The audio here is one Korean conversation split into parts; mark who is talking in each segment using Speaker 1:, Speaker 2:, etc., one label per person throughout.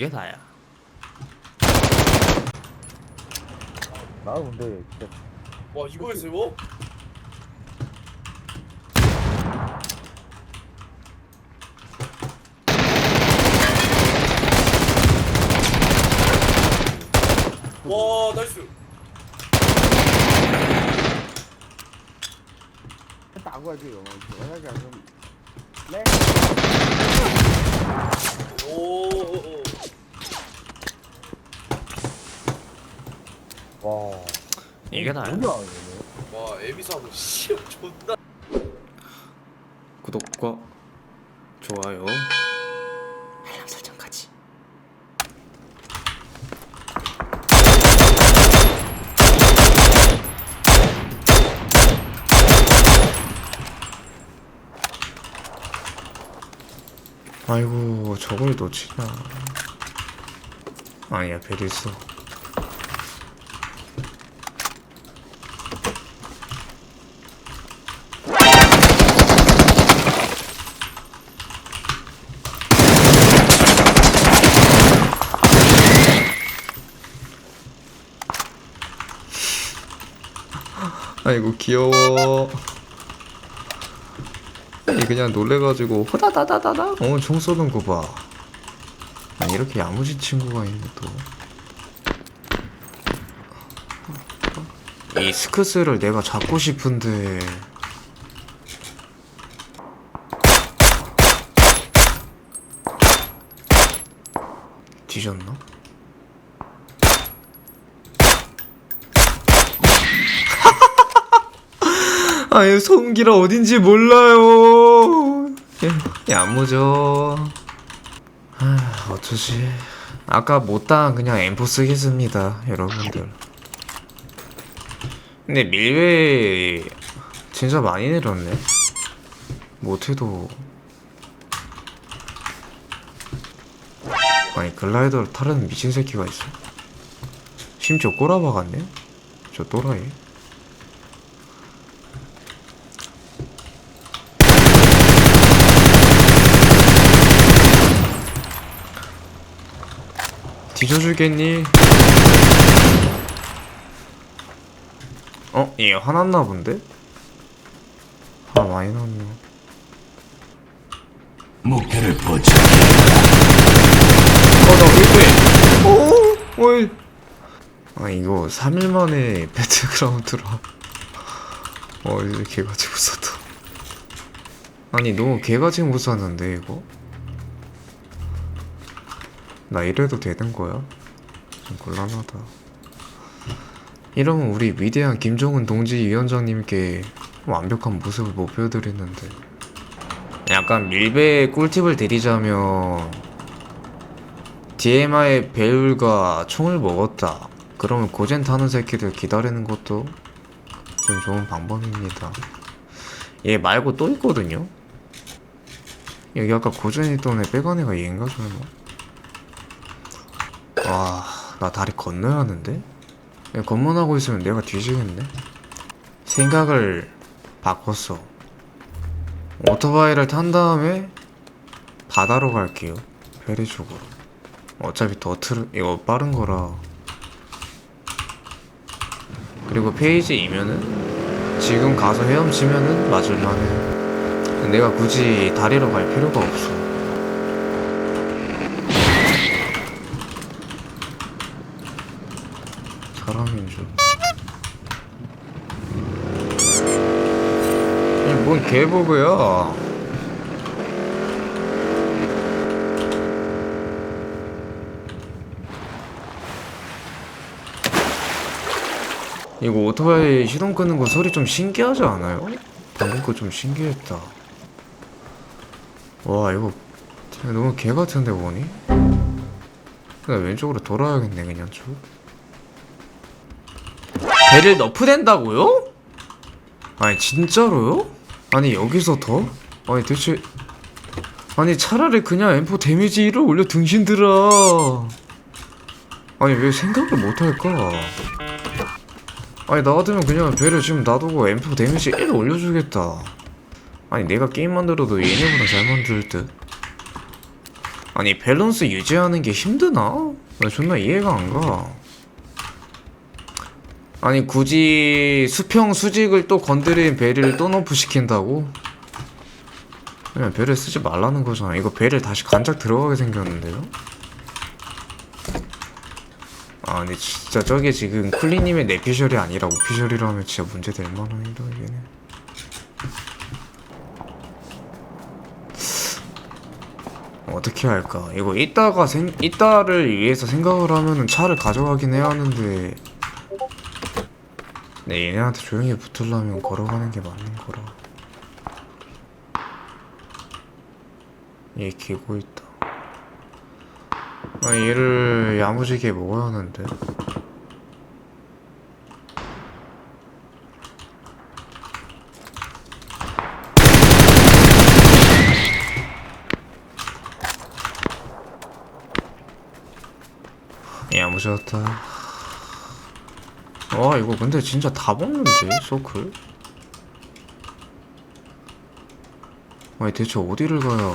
Speaker 1: 이게 다야.
Speaker 2: 나 근데 진짜
Speaker 3: 와 이걸 세워? 와 나이스
Speaker 2: 따고 하지 영어.
Speaker 3: 해야지 좀. 네.
Speaker 2: 와,
Speaker 1: 이게
Speaker 2: 이거?
Speaker 3: 와 에비사고 씨 존나.
Speaker 1: 구독과 좋아요, 알람 설정까지. 아이고 저걸 놓치냐. 아니야 벨 있어 아이고 귀여워. 그냥 놀래가지고 호다다다다다? 어총 쏘는 거봐. 아니 이렇게 야무진 친구가 있네 또 이 스크스를 내가 잡고 싶은데. 뒤졌나? 아유 손기라 어딘지 몰라요. 예, 야무져. 아 어쩌지? 아까 못당 그냥 엠포 쓰겠습니다, 여러분들. 근데 밀웨 진짜 많이 내렸네. 못해도 아니 글라이더를 타려는 미친 새끼가 있어. 심지어 꼬라박 같네. 저 또라이. 뒤져주겠니? 어? 얘 화났나 본데? 화 많이 났네
Speaker 4: 목표를 포착.
Speaker 1: 어나 왜? 오! 어이 아 이거 3일 만에 배틀그라운드라 어 이제 개같이 못 샀다 아니 너무 개같이 못 샀는데 이거? 나 이래도 되는 거야? 좀 곤란하다. 이러면 우리 위대한 김정은 동지 위원장님께 완벽한 모습을 못 보여드리는데. 약간 밀배의 꿀팁을 드리자면 DMI의 배율과 총을 먹었다. 그러면 고젠 타는 새끼들 기다리는 것도 좀 좋은 방법입니다. 얘 말고 또 있거든요? 여기 아까 고전에 있던 애 빼간 애가 얘인가 설마 와, 나 다리 건너야 하는데? 얘 검문하고 있으면 내가 뒤지겠네? 생각을 바꿨어. 오토바이를 탄 다음에 바다로 갈게요. 페리 쪽으로. 어차피 더 트르, 이거 빠른 거라. 그리고 페이지 이면은 지금 가서 헤엄치면은 맞을만해. 내가 굳이 다리로 갈 필요가 없어. 사람인 줄. 이뭔 개버그야? 이거 오토바이 시동 끄는 거 소리 좀 신기하지 않아요? 방금 거 좀 신기했다. 와 이거 너무 개 같은데 보니? 그냥 왼쪽으로 돌아야겠네 그냥 쭉. 배를 너프 된다고요? 아니 진짜로요? 아니 여기서 더? 아니 대체 아니 차라리 그냥 M4 데미지 1을 올려 등신들아 아니 왜 생각을 못할까 아니 나 같으면 그냥 배를 지금 놔두고 M4 데미지 1 올려주겠다 아니 내가 게임 만들어도 얘네보다 잘 만들 듯 아니 밸런스 유지하는 게 힘드나? 나 존나 이해가 안가 아니 굳이 수평 수직을 또 건드린 베리를 또 너프 시킨다고? 그냥 베를 쓰지 말라는 거잖아 이거 베를 다시 간작 들어가게 생겼는데요? 아 근데 진짜 저게 지금 쿨리님의 내피셜이 아니라 오피셜이라면 진짜 문제 될 만합니다 얘는 어떻게 할까? 이거 이따가 생 이따를 위해서 생각을 하면은 차를 가져가긴 해야 하는데 네 얘네한테 조용히 붙으려면 걸어가는 게 맞는 거라. 얘 기고 있다. 아 얘를 야무지게 먹어야 하는데. 야무졌다 와 이거 근데 진짜 다 먹는데 소클? 아니 대체 어디를 가야?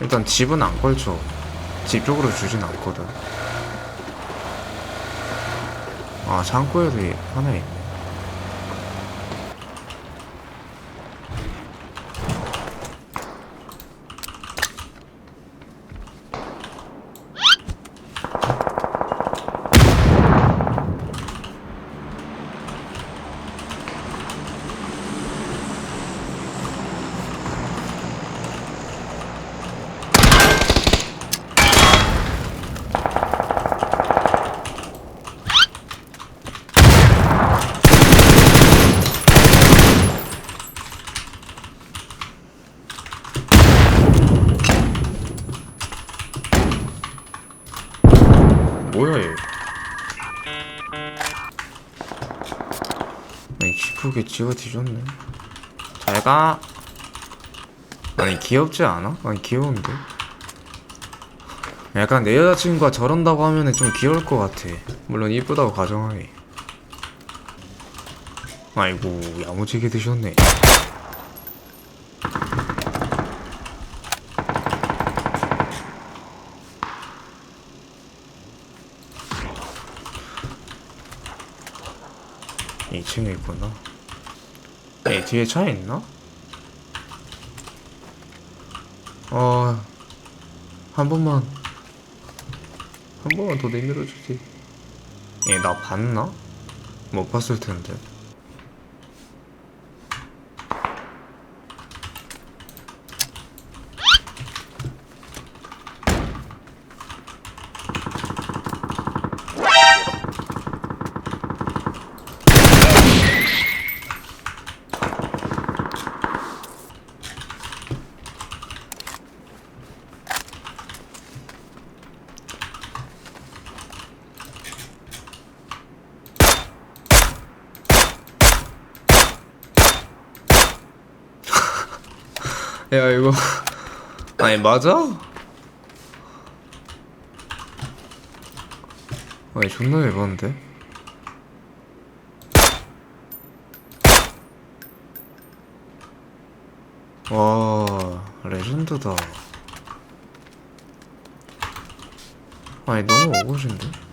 Speaker 1: 일단 집은 안 걸쳐. 집 쪽으로 주진 않거든. 아 창고에도 이- 하나 있네 뭐야 얘 아니 지푸게 지가 뒤졌네. 잘가. 아니 귀엽지 않아? 아니 귀여운데? 약간 내 여자친구가 저런다고 하면은 좀 귀여울 것 같아. 물론 이쁘다고 가정하에 아이고 야무지게 드셨네 이층에 있구나 에 뒤에 차 있나? 어... 한 번만 한 번만 더 내밀어 주지 얘 나 봤나? 못 봤을 텐데 야 이거. 아니 맞아? 아니 존나 예반데? 와 레전드다. 아니 너무 오고신데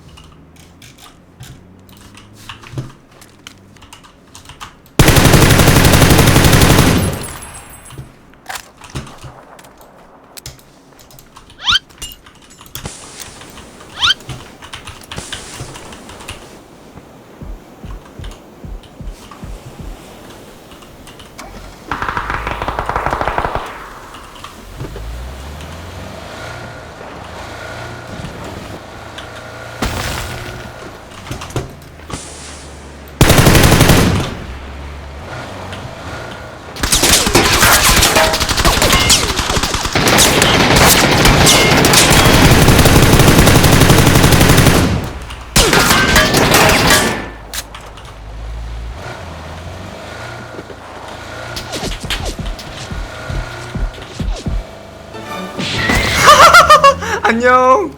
Speaker 1: 안녕.